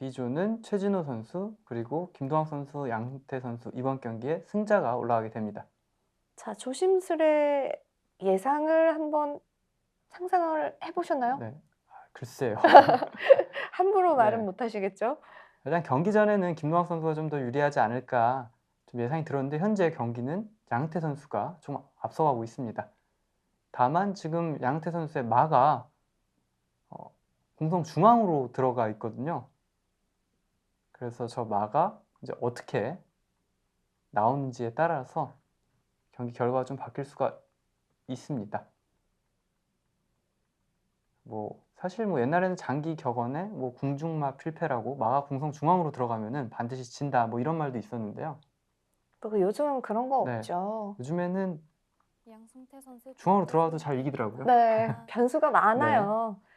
B조는 최진호 선수 그리고 김동학 선수, 양승태 선수 이번 경기에 승자가 올라가게 됩니다. 자, 조심스레 예상을 한번 상상을 해보셨나요? 네, 아, 글쎄요. 함부로 말은 네. 못 하시겠죠? 일단 경기 전에는 김동학 선수가 좀 더 유리하지 않을까 좀 예상이 들었는데 현재 경기는 양태 선수가 좀 앞서가고 있습니다. 다만 지금 양태 선수의 마가 어, 공성 중앙으로 들어가 있거든요. 그래서 저 마가 이제 어떻게 나오는지에 따라서 경기 결과가 좀 바뀔 수가 있습니다. 뭐 사실 뭐 옛날에는 장기 격언에 뭐 궁중마 필패라고 마가 공성 중앙으로 들어가면은 반드시 진다 뭐 이런 말도 있었는데요. 뭐 요즘은 그런 거 네. 없죠. 요즘에는 양승태 선수 중앙으로 들어가도 잘 이기더라고요. 네, 하나, 변수가 많아요. 셋,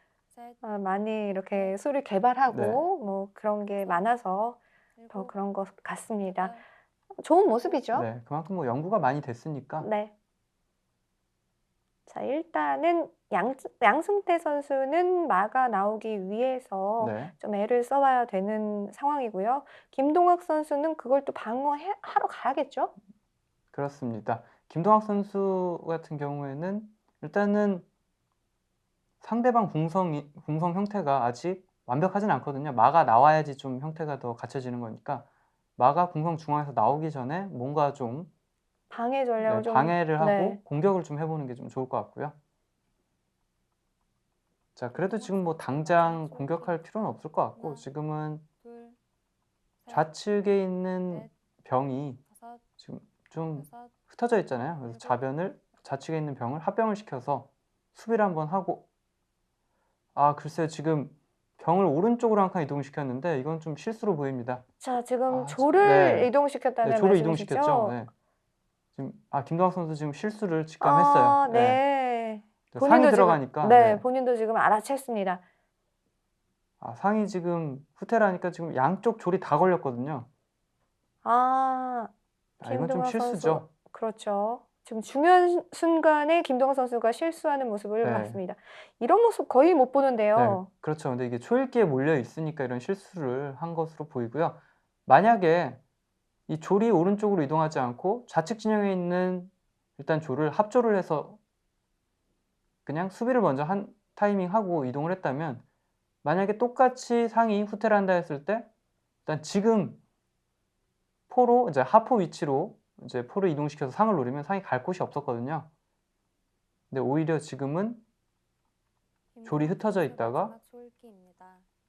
아, 많이 이렇게 수를 개발하고 네. 뭐 그런 게 많아서 더 그런 것 같습니다. 여덟, 좋은 모습이죠? 네, 그만큼 뭐 연구가 많이 됐으니까 네. 자, 일단은 양, 양승태 선수는 마가 나오기 위해서 네, 좀 애를 써봐야 되는 상황이고요. 김동학 선수는 그걸 또 방어하러 가야겠죠? 그렇습니다. 김동학 선수 같은 경우에는 일단은 상대방 공성이, 공성 형태가 아직 완벽하진 않거든요. 마가 나와야지 좀 형태가 더 갖춰지는 거니까 마가 공성 중앙에서 나오기 전에 뭔가 좀 방해 전략을 네, 좀 방해를 하고 네. 공격을 좀 해보는 게 좀 좋을 것 같고요. 자, 그래도 지금 뭐 당장 공격할 필요는 없을 것 같고 지금은 좌측에 있는 넷, 병이 지금 좀 흩어져 있잖아요. 그래서. 좌변을 좌측에 있는 병을 합병을 시켜서 수비를 한번 하고 아 글쎄요 지금 병을 오른쪽으로 한 칸 이동시켰는데 이건 좀 실수로 보입니다. 자, 지금 아, 조를 네. 이동시켰다는 네, 조를 말씀이시죠? 이동시켰죠. 네. 지금 아 김동학 선수 지금 실수를 직감했어요. 아, 네. 네. 상이 본인도 지금- 들어가니까 네, 네. 본인도 지금 알아챘습니다. 아, 상이 지금 후퇴라니까 지금 양쪽 졸이 다 걸렸거든요. 아, 아, 이건 좀 김동학 실수죠. 선수. 그렇죠. 지금 중요한 순간에 김동학 선수가 실수하는 모습을 네. 봤습니다. 이런 모습 거의 못 보는데요. 네, 그렇죠. 근데 이게 초읽기에 몰려 있으니까 이런 실수를 한 것으로 보이고요. 만약에 이 졸이 오른쪽으로 이동하지 않고 좌측 진영에 있는 일단 졸을 합조를 해서 그냥 수비를 먼저 한 타이밍 하고 이동을 했다면 만약에 똑같이 상이 후퇴를 한다 했을 때 일단 지금 포로 이제 하포 위치로 이제 포를 이동시켜서 상을 노리면 상이 갈 곳이 없었거든요. 근데 오히려 지금은 졸이 흩어져 있다가.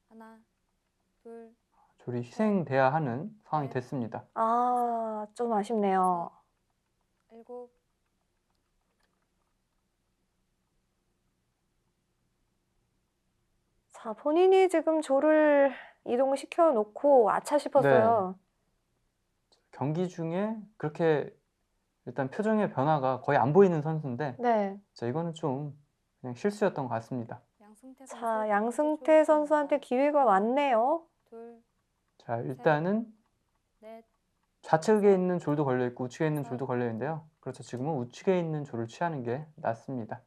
하나, 둘, 졸이 희생돼야 하는 상황이 네. 됐습니다. 아, 좀 아쉽네요. 일곱, 자, 본인이 지금 조를 이동시켜 놓고 아차 싶었어요. 경기 중에 그렇게 일단 표정의 변화가 거의 안 보이는 선수인데 네. 자, 이거는 좀 그냥 실수였던 것 같습니다. 양승태 선수 자, 두 양승태 선수한테. 기회가 왔네요. 둘, 자, 일단은 넷, 좌측에 있는 졸도 걸려 있고 우측에 있는 졸도 걸려 있는데요. 그렇죠. 지금은 우측에 있는 졸을 취하는 게 낫습니다.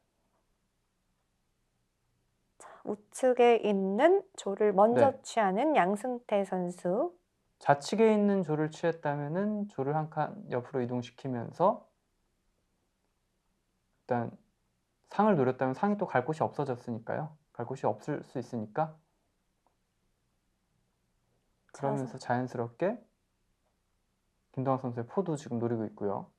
우측에 있는 조를 먼저 네. 취하는 양승태 선수. 좌측에 있는 졸을 취했다면은 졸을 한칸 옆으로 이동시키면서 일단 상을 노렸다면 상이 또 갈 곳이 없어졌으니까요. 갈 곳이 없을 수 있으니까 그러면서 자연스럽게 김동학 선수의 포도 지금 노리고 있고요.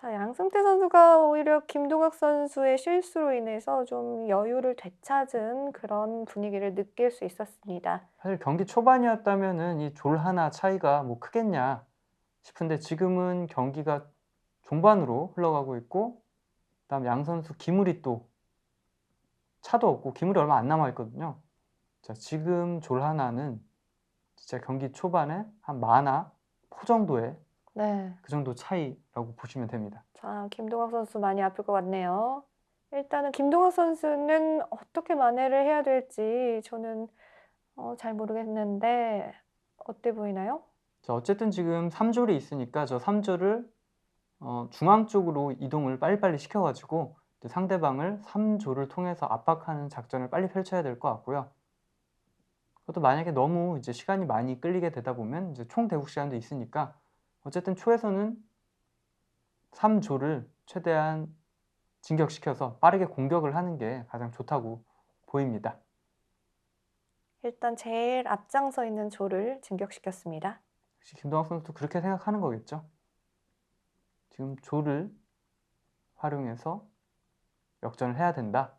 자, 양승태 선수가 오히려 김동학 선수의 실수로 인해서 좀 여유를 되찾은 그런 분위기를 느낄 수 있었습니다. 사실 경기 초반이었다면은 이 졸 하나 차이가 뭐 크겠냐 싶은데 지금은 경기가 종반으로 흘러가고 있고 그다음 양 선수 기물이 또 차도 없고 기물이 얼마 안 남아 있거든요. 자, 지금 졸 하나는 진짜 경기 초반에 한 마나 포 정도의 네. 그 정도 차이라고 보시면 됩니다. 자, 김동학 선수 많이 아플 것 같네요. 일단은 김동학 선수는 어떻게 만회를 해야 될지 저는 어, 잘 모르겠는데 어때 보이나요? 자, 어쨌든 지금 3조리 있으니까 저 3조를 어, 중앙 쪽으로 이동을 빨리빨리 시켜가지고 상대방을 3조를 통해서 압박하는 작전을 빨리 펼쳐야 될 것 같고요. 그것도 만약에 너무 이제 시간이 많이 끌리게 되다 보면 이제 총 대국 시간도 있으니까 어쨌든 초에서는 3조를 최대한 진격시켜서 빠르게 공격을 하는 게 가장 좋다고 보입니다. 일단 제일 앞장서 있는 조를 진격시켰습니다. 역시 김동학 선수도 그렇게 생각하는 거겠죠. 지금 조를 활용해서 역전을 해야 된다.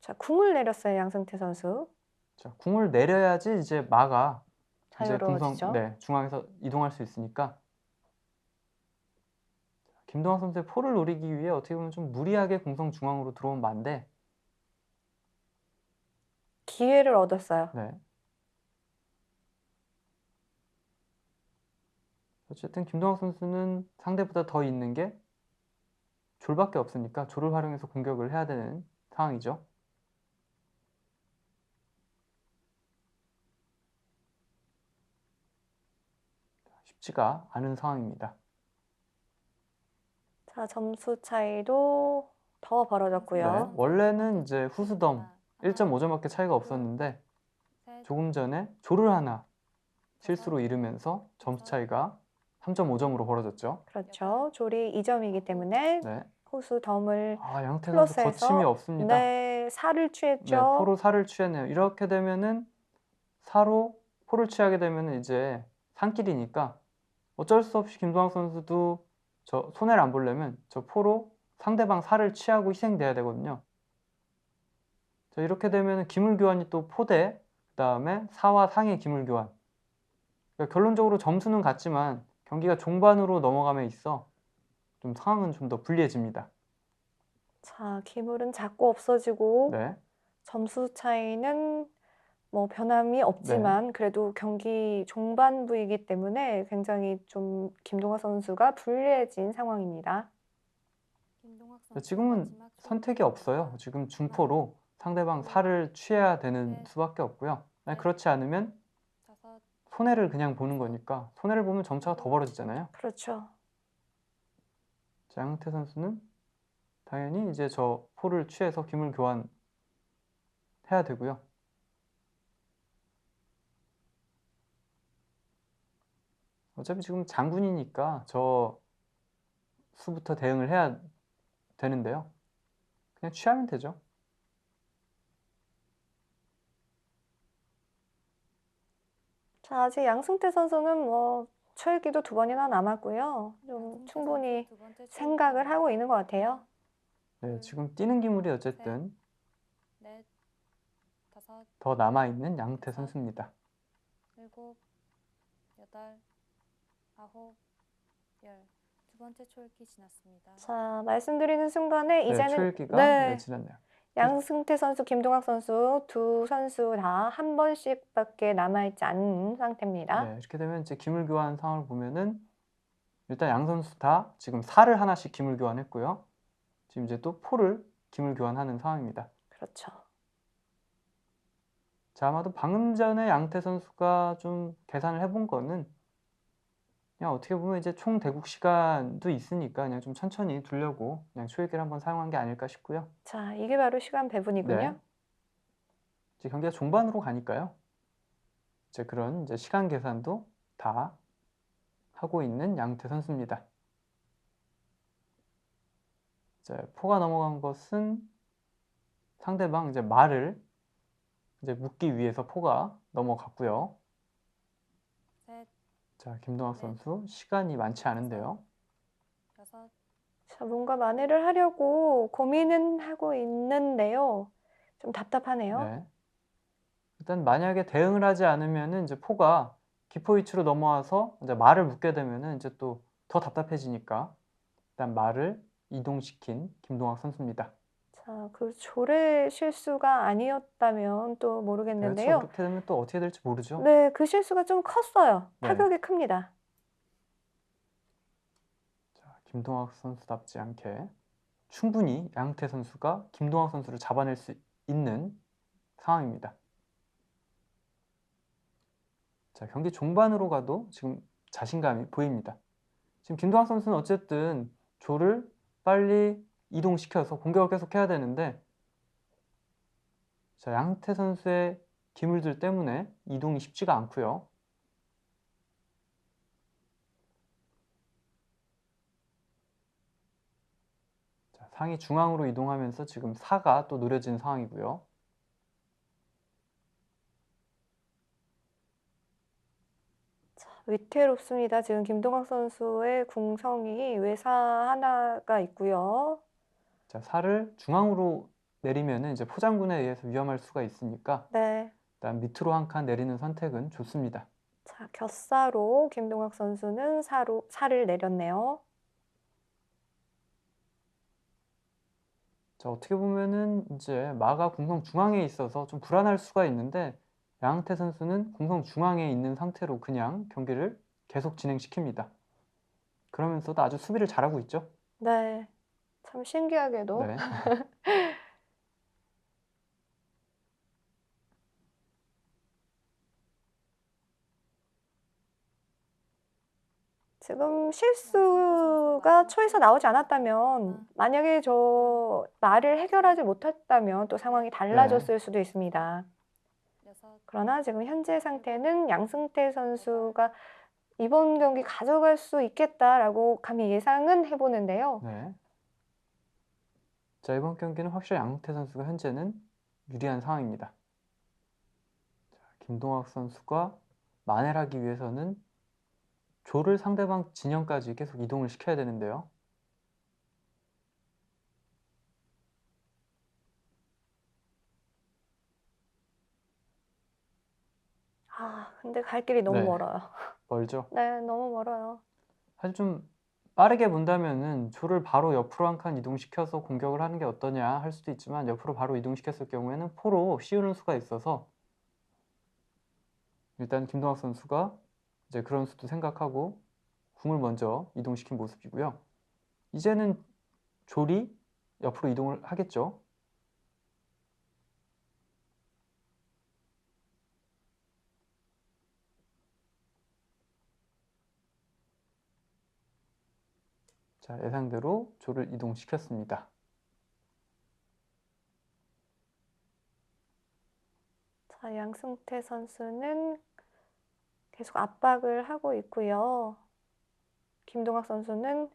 자, 궁을 내렸어요, 양승태 선수. 자, 궁을 내려야지 이제 마가 이제 자유로워지죠. 네, 중앙에서 이동할 수 있으니까 김동학 선수의 포를 노리기 위해 어떻게 보면 좀 무리하게 공성 중앙으로 들어온 마인데 기회를 얻었어요. 네. 어쨌든 김동학 선수는 상대보다 더 있는 게 졸밖에 없으니까 졸을 활용해서 공격을 해야 되는 상황이죠. 쉽지가 않은 상황입니다. 자, 점수 차이도 더 네, 벌어졌고요. 원래는 이제 후수덤 하나, 1.5점밖에 차이가 없었는데 셋, 조금 전에 조를 하나 실수로 잃으면서 점수 차이가 3.5점으로 벌어졌죠. 그렇죠. 조리 2점이기 때문에 네. 호수 덤을 아, 양태 선수 플러스해서 거침이 없습니다. 네, 네, 취했죠. 포로 살을 취했네요. 이렇게 되면은 사로 포를 취하게 되면은 이제 산길이니까 어쩔 수 없이 김동학 선수도 저 손해를 안 보려면 저 포로 상대방 살을 취하고 희생돼야 되거든요. 자, 이렇게 되면은 기물 교환이 또 포대, 그 다음에 사와 상의 기물 교환. 그러니까 결론적으로 점수는 같지만 경기가 종반으로 넘어감에 있어 좀 상황은 좀 더 불리해집니다. 자, 기물은 자꾸 없어지고 네. 점수 차이는 뭐 변함이 네. 없지만 그래도 경기 종반부이기 때문에 굉장히 좀 김동화 선수가 불리해진 상황입니다. 김동학 지금은 선택이 없어요. 지금 중포로 상대방 살을 취해야 되는 수밖에 없고요. 그렇지 않으면 손해를 그냥 보는 거니까 손해를 보면 점차가 더 벌어지잖아요. 그렇죠. 자, 양태 선수는 당연히 이제 저 포를 취해서 기물 교환 해야 되고요. 어차피 지금 장군이니까 저 수부터 대응을 해야 되는데요. 그냥 취하면 되죠. 자, 아직 양승태 선수는 뭐 초읽기도 두 번이나 남았고요. 좀 양승태 충분히 생각을. 하고 있는 것 같아요. 네, 지금 뛰는 기물이 어쨌든 넷, 다섯, 더 남아 있는 양태 선수입니다. 일곱, 여덟, 아홉, 열. 두 번째 초읽기 지났습니다. 자, 말씀드리는 순간에 네, 이제는 초읽기가 네, 네, 지났네요. 양승태 선수, 김동학 선수 두 선수 다 한 번씩밖에 남아있지 않은 상태입니다. 네, 이렇게 되면 이제 기물 교환 상황을 보면은 일단 양 선수 다 지금 살을 하나씩 기물 교환했고요. 지금 이제 또 포를 기물 교환하는 상황입니다. 그렇죠. 자, 아마도 방금 전에 양태 선수가 좀 계산을 해본 거는 그냥 어떻게 보면 이제 총 대국 시간도 있으니까 그냥 좀 천천히 두려고 그냥 초읽기를 한번 사용한 게 아닐까 싶고요. 자, 이게 바로 시간 배분이군요. 네. 이제 경기가 종반으로 가니까요. 이제 그런 이제 시간 계산도 다 하고 있는 양태 선수입니다. 이제 포가 넘어간 것은 상대방 이제 말을 이제 묶기 위해서 포가 넘어갔고요. 셋, 자, 김동학 네. 선수 시간이 많지 않은데요. 여섯, 자, 뭔가 만회를 하려고 고민은 하고 있는데요. 좀 답답하네요. 네. 일단 만약에 대응을 하지 않으면은 이제 포가 기포 위치로 넘어와서 이제 말을 묶게 되면은 이제 또 더 답답해지니까 일단 말을 이동시킨 김동학 선수입니다. 자, 그 조례 실수가 아니었다면 또 그렇죠. 모르겠는데요. 그렇게 되면 또 어떻게 될지 모르죠. 네, 그 실수가 좀 컸어요. 네. 타격이 큽니다. 자, 김동학 선수답지 않게 충분히 양태 선수가 김동학 선수를 잡아낼 수 있는 상황입니다. 자, 경기 종반으로 가도 지금 자신감이 보입니다. 지금 김동학 선수는 어쨌든 조를 빨리 이동시켜서 공격을 계속 해야 되는데 자, 양태 선수의 기물들 때문에 이동이 쉽지가 않고요. 자, 상이 중앙으로 이동하면서 지금 사가 또 노려진 상황이고요. 위태롭습니다. 지금 김동학 선수의 궁성이 외사 하나가 있고요. 자, 살을 중앙으로 내리면은 이제 포장군에 의해서 위험할 수가 있으니까 네. 일단 밑으로 한 칸 내리는 선택은 좋습니다. 자, 겹사로 김동학 선수는 사로, 살을 내렸네요. 자, 어떻게 보면은 이제 마가 궁성 중앙에 있어서 좀 불안할 수가 있는데 양태 선수는 궁성 중앙에 있는 상태로 그냥 경기를 계속 진행시킵니다. 그러면서도 아주 수비를 잘하고 있죠. 네. 참 신기하게도 네. 지금 실수가 초에서 나오지 않았다면 만약에 저 말을 해결하지 못했다면 또 상황이 달라졌을 수도 있습니다. 그러나 지금 현재 상태는 양승태 선수가 이번 경기 가져갈 수 있겠다라고 감히 예상은 해보는데요. 네. 자, 이번 경기는 확실히 양태 선수가 현재는 유리한 상황입니다. 자, 김동학 선수가 만회를 하기 위해서는 조를 상대방 진영까지 계속 이동을 시켜야 되는데요. 아, 근데 갈 길이 너무 네. 멀어요. 멀죠? 네, 너무 멀어요. 사실 좀 빠르게 본다면은 조를 바로 옆으로 한 칸 이동시켜서 공격을 하는 게 어떠냐 할 수도 있지만 옆으로 바로 이동시켰을 경우에는 포로 씌우는 수가 있어서 일단 김동학 선수가 이제 그런 수도 생각하고 궁을 먼저 이동시킨 모습이고요. 이제는 조리 옆으로 이동을 하겠죠. 자, 예상대로 조를 이동시켰습니다. 자, 양승태 선수는 계속 압박을 하고 있고요. 김동학 선수는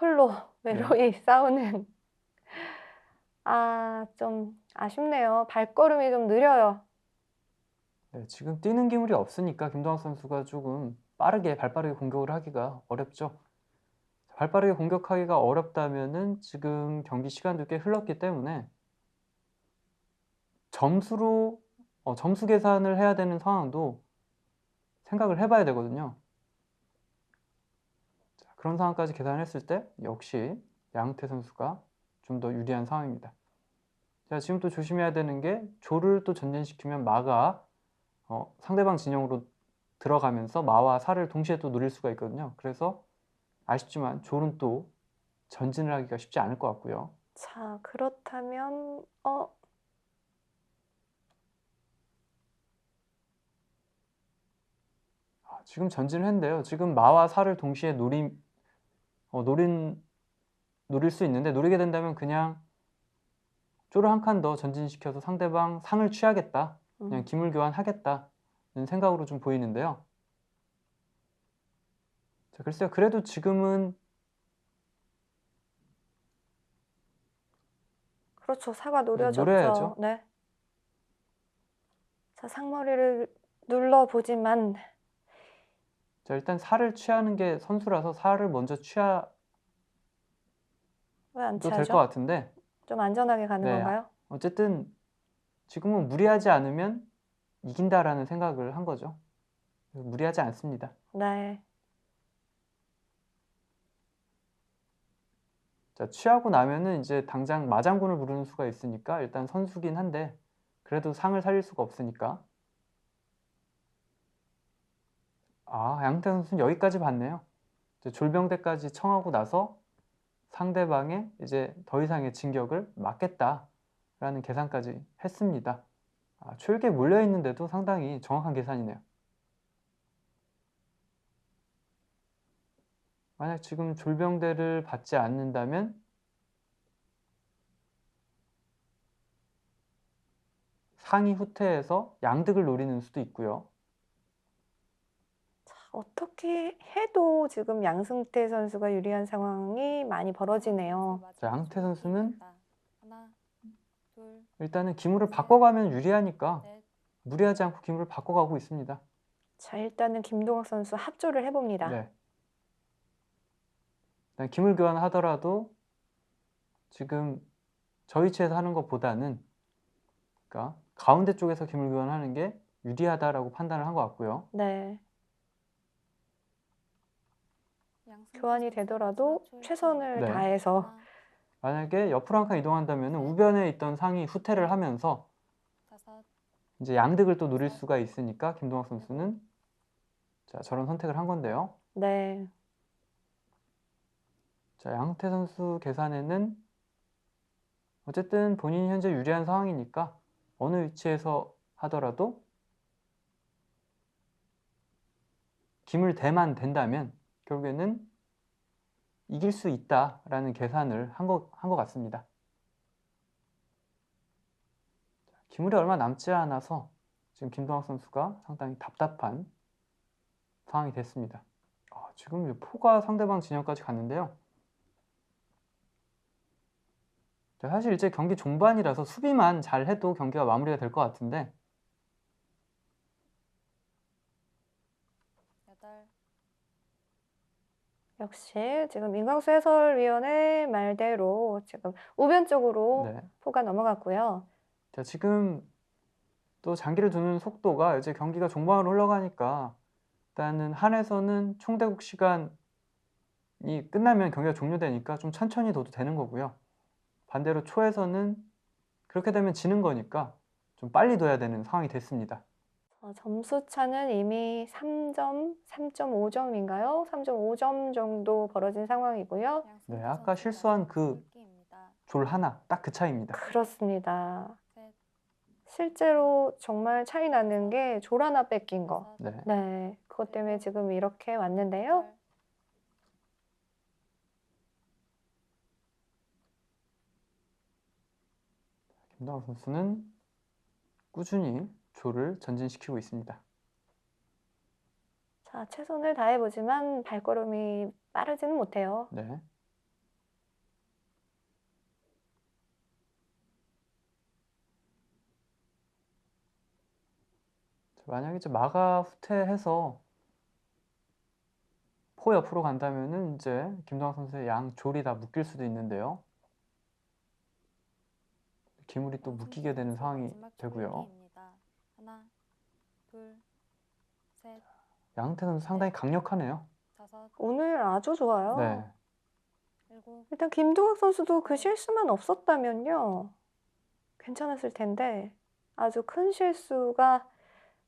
홀로 외로이 싸우는 아, 좀 아쉽네요. 발걸음이 좀 느려요. 네, 지금 뛰는 기물이 없으니까 김동학 선수가 조금 빠르게 발빠르게 공격을 하기가 어렵죠. 발빠르게 공격하기가 어렵다면은 지금 경기 시간도 꽤 흘렀기 때문에 점수로 어, 점수 계산을 해야 되는 상황도 생각을 해봐야 되거든요. 자, 그런 상황까지 계산했을 때 역시 양태 선수가 좀 더 유리한 상황입니다. 자, 지금 또 조심해야 되는 게 조를 또 전진시키면 마가 어, 상대방 진영으로 들어가면서 마와 살을 동시에 또 노릴 수가 있거든요. 그래서 아쉽지만 졸은 또 전진을 하기가 쉽지 않을 것 같고요. 자, 그렇다면 어, 아, 지금 전진을 했는데요. 지금 마와 살을 동시에 노림, 어, 노린, 노릴 수 있는데 노리게 된다면 그냥 쪼를 한칸 더 전진시켜서 상대방 상을 취하겠다. 음, 그냥 기물 교환하겠다는 생각으로 좀 보이는데요. 자, 글쎄요. 그래도 지금은 그렇죠. 사과 노려졌죠. 노려야죠. 네. 자, 상머리를 눌러 보지만 자, 일단 살을 취하는 게 선수라서 살을 먼저 취해도 왜안될것 취하죠? 같은데 좀 안전하게 가는 네. 건가요? 어쨌든 지금은 무리하지 않으면 이긴다라는 생각을 한 거죠. 무리하지 않습니다. 네. 자, 취하고 나면은 이제 당장 마장군을 부르는 수가 있으니까 일단 선수긴 한데 그래도 상을 살릴 수가 없으니까 아, 양태 선수는 여기까지 봤네요. 졸병대까지 청하고 나서 상대방의 이제 더 이상의 진격을 막겠다라는 계산까지 했습니다. 아, 초읽기에 몰려 있는데도 상당히 정확한 계산이네요. 만약 지금 졸병대를 받지 않는다면 상위 후퇴에서 양득을 노리는 수도 있고요. 어떻게 해도 지금 양승태 선수가 유리한 상황이 많이 벌어지네요. 자, 양태 선수는 하나, 둘, 일단은 기물을 바꿔가면 유리하니까 넷, 무리하지 않고 기물을 바꿔가고 있습니다. 자, 일단은 김동학 선수 합조를 해봅니다. 네. 일단 기물 교환하더라도 지금 저 위치에서 하는 것보다는 그러니까 가운데 쪽에서 기물 교환하는 게 유리하다라고 판단을 한 것 같고요. 네. 교환이 되더라도. 최선을 네. 다해서 하나, 만약에 옆으로 한 칸 이동한다면 우변에 있던 상이 후퇴를 하면서 이제 양득을 또 노릴 수가 있으니까 김동학 선수는 자 저런 선택을 한 건데요. 네. 자 양태 선수 계산에는 어쨌든 본인이 현재 유리한 상황이니까 어느 위치에서 하더라도 김을 대만 된다면 결국에는 이길 수 있다라는 계산을 한 것, 한 것 같습니다. 자, 기물이 얼마 남지 않아서 지금 김동학 선수가 상당히 답답한 상황이 됐습니다. 아, 지금 이 포가 상대방 진영까지 갔는데요. 자, 사실 이제 경기 종반이라서 수비만 잘 해도 경기가 마무리가 될 것 같은데 역시 지금 임광수 해설위원의 말대로 지금 우변 쪽으로 네. 포가 넘어갔고요. 자, 지금 또 장기를 두는 속도가 이제 경기가 종반으로 흘러가니까 일단은 한에서는 총대국 시간이 끝나면 경기가 종료되니까 좀 천천히 둬도 되는 거고요. 반대로 초에서는 그렇게 되면 지는 거니까 좀 빨리 둬야 되는 상황이 됐습니다. 어, 점수 차는 이미 3점, 3.5점인가요? 3.5점 정도 벌어진 상황이고요. 네, 아까 실수한 그. 졸 하나, 딱 그 차이입니다. 그렇습니다. 셋, 실제로 정말 차이 나는 게 졸 하나 뺏긴 거. 네. 네, 그것 때문에 지금 이렇게 왔는데요. 김동학 선수는 꾸준히 조를 전진시키고 있습니다. 자, 최선을 다해보지만 발걸음이 빠르지는 못해요. 네. 자, 만약에 이제 마가 후퇴해서 포 옆으로 간다면은 이제 김동학 선수의 양 졸이 다 묶일 수도 있는데요. 기물이 또 묶이게 되는 상황이 되고요. 하나, 둘, 셋, 양태 선수 상당히 강력하네요. 다섯, 오늘 아주 좋아요. 네. 일곱, 일단 김동학 선수도 그 실수만 없었다면요. 괜찮았을 텐데 아주 큰 실수가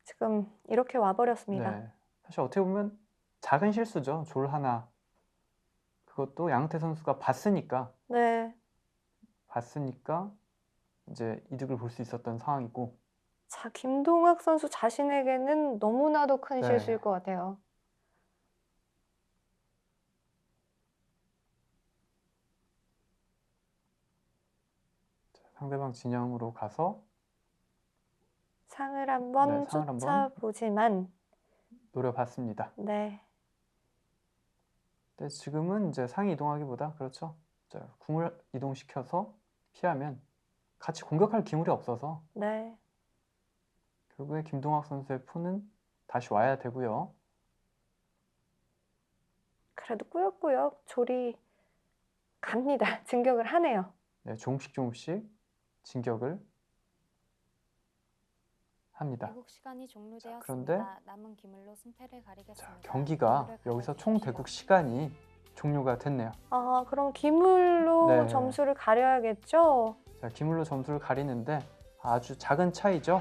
지금 이렇게 와버렸습니다. 네. 사실 어떻게 보면 작은 실수죠. 졸 하나. 그것도 양태 선수가 봤으니까 네. 봤으니까 이제 이득을 볼 수 있었던 상황이고 자, 김동학 선수 자신에게는 너무나도 큰 네. 실수일 것 같아요. 상대방 진영으로 가서 상을 한번 네, 상을 한번. 쫓아보지만, 노려봤습니다. 네. 근데 지금은 이제 상이 이동하기보다 그렇죠. 자, 궁을 이동시켜서 피하면 같이 공격할 기물이 없어서 네. 결국에 김동학 선수의 포는 다시 와야 되고요. 그래도 꾸역꾸역 조리 갑니다. 진격을 하네요. 네, 조금씩 조금씩 진격을 합니다. 대국 시간이 종료되었습니다. 그런데 남은 기물로 승패를 가리겠습니다. 자, 경기가 여기서. 총 대국 시간이 종료가 됐네요. 아, 그럼 기물로 네. 점수를 가려야겠죠? 자, 기물로 점수를 가리는데 아주 작은 차이죠.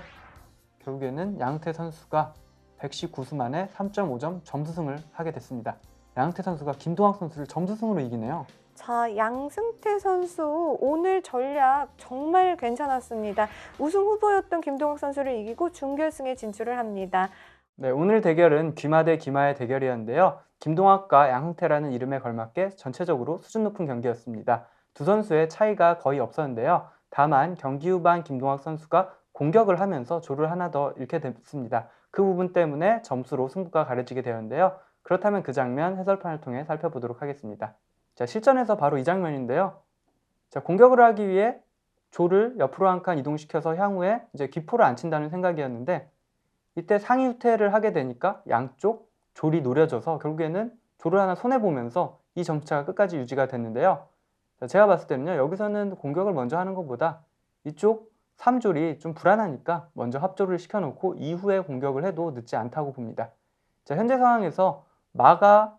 결국에는 양태 선수가 119수 만에 3.5점 점수승을 하게 됐습니다. 양태 선수가 김동학 선수를 점수승으로 이기네요. 자, 양승태 선수 오늘 전략 정말 괜찮았습니다. 우승 후보였던 김동욱 선수를 이기고 준결승에 진출을 합니다. 네, 오늘 대결은 귀마 대 귀마의 대결이었는데요. 김동학과 양흥태라는 이름에 걸맞게 전체적으로 수준 높은 경기였습니다. 두 선수의 차이가 거의 없었는데요. 다만 경기 후반 김동학 선수가 공격을 하면서 조를 하나 더 잃게 됐습니다. 그 부분 때문에 점수로 승부가 가려지게 되었는데요. 그렇다면 그 장면 해설판을 통해 살펴보도록 하겠습니다. 자, 실전에서 바로 이 장면인데요. 자, 공격을 하기 위해 조를 옆으로 한 칸 이동시켜서 향후에 이제 기포를 안 친다는 생각이었는데 이때 상위 후퇴를 하게 되니까 양쪽 조리 노려져서 결국에는 조를 하나 손해 보면서 이 점차가 끝까지 유지가 됐는데요. 자, 제가 봤을 때는요. 여기서는 공격을 먼저 하는 것보다 이쪽 3조리 좀 불안하니까 먼저 합조를 시켜놓고 이후에 공격을 해도 늦지 않다고 봅니다. 자, 현재 상황에서 마가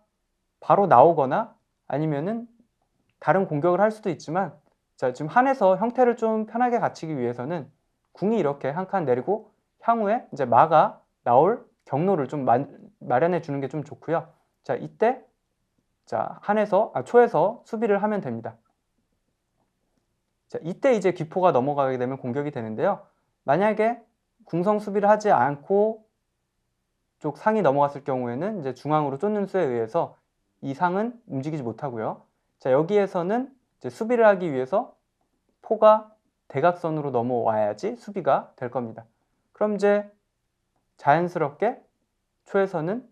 바로 나오거나 아니면은 다른 공격을 할 수도 있지만 자, 지금 한에서 형태를 좀 편하게 갖추기 위해서는 궁이 이렇게 한 칸 내리고 향후에 이제 마가 나올 경로를 좀 마, 마련해 주는 게 좀 좋고요. 자, 이때 자, 한에서 아, 초에서 수비를 하면 됩니다. 자, 이때 이제 기포가 넘어가게 되면 공격이 되는데요. 만약에 궁성 수비를 하지 않고 쪽 상이 넘어갔을 경우에는 이제 중앙으로 쫓는 수에 의해서 이 상은 움직이지 못하고요. 자, 여기에서는 이제 수비를 하기 위해서 포가 대각선으로 넘어와야지 수비가 될 겁니다. 그럼 이제 자연스럽게 초에서는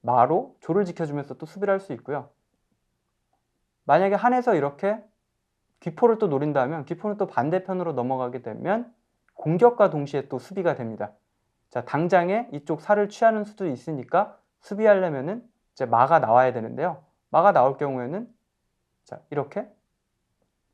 마로 조를 지켜주면서 또 수비를 할 수 있고요. 만약에 한에서 이렇게 귀포를 또 노린다면 귀포는 또 반대편으로 넘어가게 되면 공격과 동시에 또 수비가 됩니다. 자, 당장에 이쪽 살을 취하는 수도 있으니까 수비하려면은 이제 마가 나와야 되는데요. 마가 나올 경우에는 자, 이렇게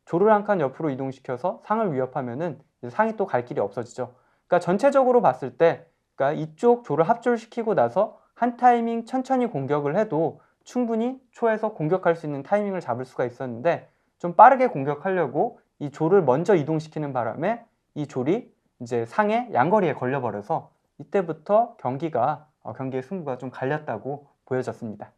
조를 한 칸 옆으로 이동시켜서 상을 위협하면은 상이 또 갈 길이 없어지죠. 그러니까 전체적으로 봤을 때 그러니까 이쪽 조를 합조시키고 나서 한 타이밍 천천히 공격을 해도 충분히 초에서 공격할 수 있는 타이밍을 잡을 수가 있었는데 좀 빠르게 공격하려고 이 조를 먼저 이동시키는 바람에 이 조리 이제 상의 양거리에 걸려버려서 이때부터 경기가 어, 경기의 승부가 좀 갈렸다고 보여졌습니다.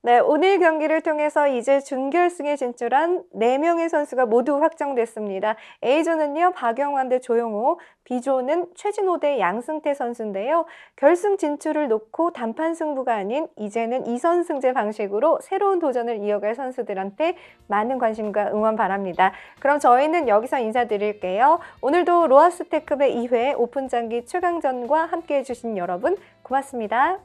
네, 오늘 경기를 통해서 이제 준결승에 진출한 4명의 선수가 모두 확정됐습니다. A조는요, 박영환 대 조용호, B조는 최진호 대 양승태 선수인데요. 결승 진출을 놓고 단판 승부가 아닌 이제는 2선 승제 방식으로 새로운 도전을 이어갈 선수들한테 많은 관심과 응원 바랍니다. 그럼 저희는 여기서 인사드릴게요. 오늘도 로아스테크의 2회 오픈장기 최강전과 함께 해 주신 여러분 고맙습니다.